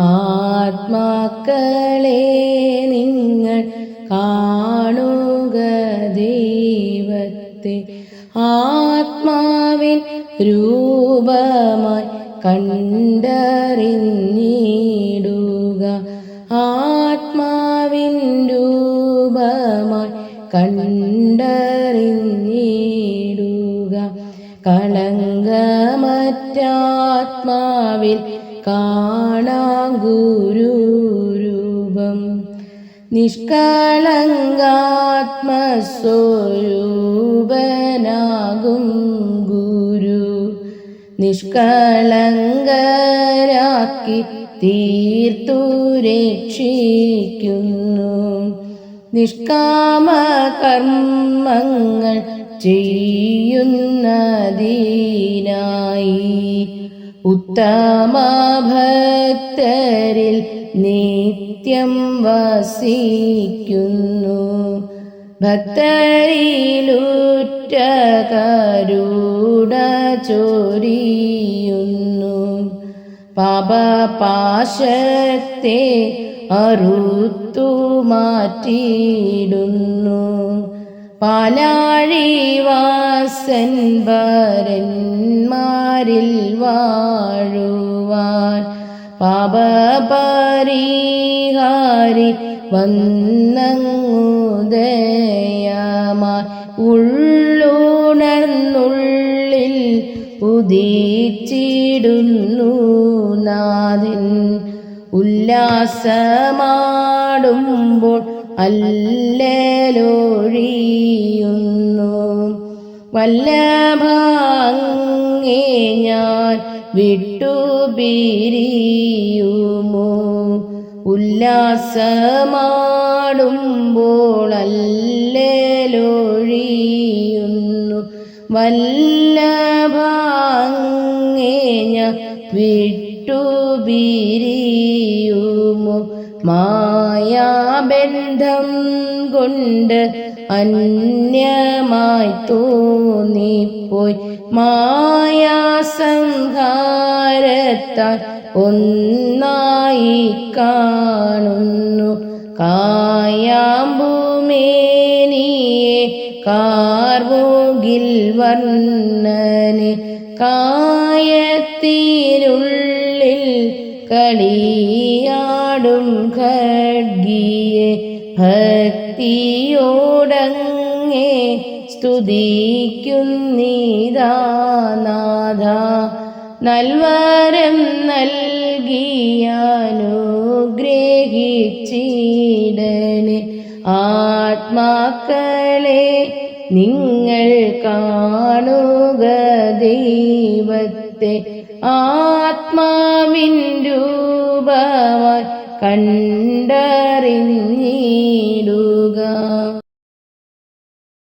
ആത്മാക്കളെ നിങ്ങൾ കാണുക ദൈവത്തെ. ആത്മാവിൻ രൂപമായി കണ്ടറിഞ്ഞിടുക. ആത്മാവിൻ രൂപമായി കണ്ടറിഞ്ഞിടുക. കളങ്കമറ്റാത്മാവിൽ കാണാം ഗുരുരൂപം നിഷ്കളങ്കാത്മസ്വരൂപനാകും ഗുരു. നിഷ്കളങ്കരാക്കി തീർത്തു രക്ഷിക്കുന്നു. നിഷ്കാമകർമ്മങ്ങൾ ചെയ്യുന്നതിനായി ഉത്തമ ഭക്തരിൽ നിത്യം വസിക്കുന്നു. ഭക്തരിലുറ്റ കരുണ ചൊരിയുന്നു. പാപപാശത്തെ അറുത്തു മാറ്റിയിടുന്നു. പാലാഴിവാസൻ വരന്മാരിൽ വാഴുവാൻ പാപപരിഹാരി വന്നങ്ങുദയമായി ഉള്ളുണർന്നുള്ളിൽ ഉദിച്ചിടുന്നു നാഥൻ. ഉല്ലാസമാടുമ്പോൾ അല്ലലൊഴിയുന്നു. വല്ലഭാങ്ങേ ഞാൻ വിട്ടുപിരിയുമോ? ഉല്ലാസമാടുമ്പോൾ വല്ല വല്ലഭാങ്ങേ ഞാൻ വിട്ടുപിരിയുമോ മായാബന്ധം കൊണ്ട് അന്യമായി തോന്നിപ്പോയി. മായാസംഹാരത്താൽ ഒന്നായി കാണുന്നു. കായാമ്പുമേനിയെ കാർമുകിൽ വർണന് കായത്തിനുള്ളിൽ കളിയാടും ഖഡ്ഗിയെ ഭക്തിയോടങ്ങേ സ്തുതിക്കുന്നീതാനാഥ നൽവരം നൽകിയാനുഗ്രഹിച്ചിടനെ ആത്മാക്കളെ നിങ്ങൾ കാണുക ദൈവത്തെ. ആത്മാവിൻ രൂപമായി കണ്ടറിഞ്ഞിടുക.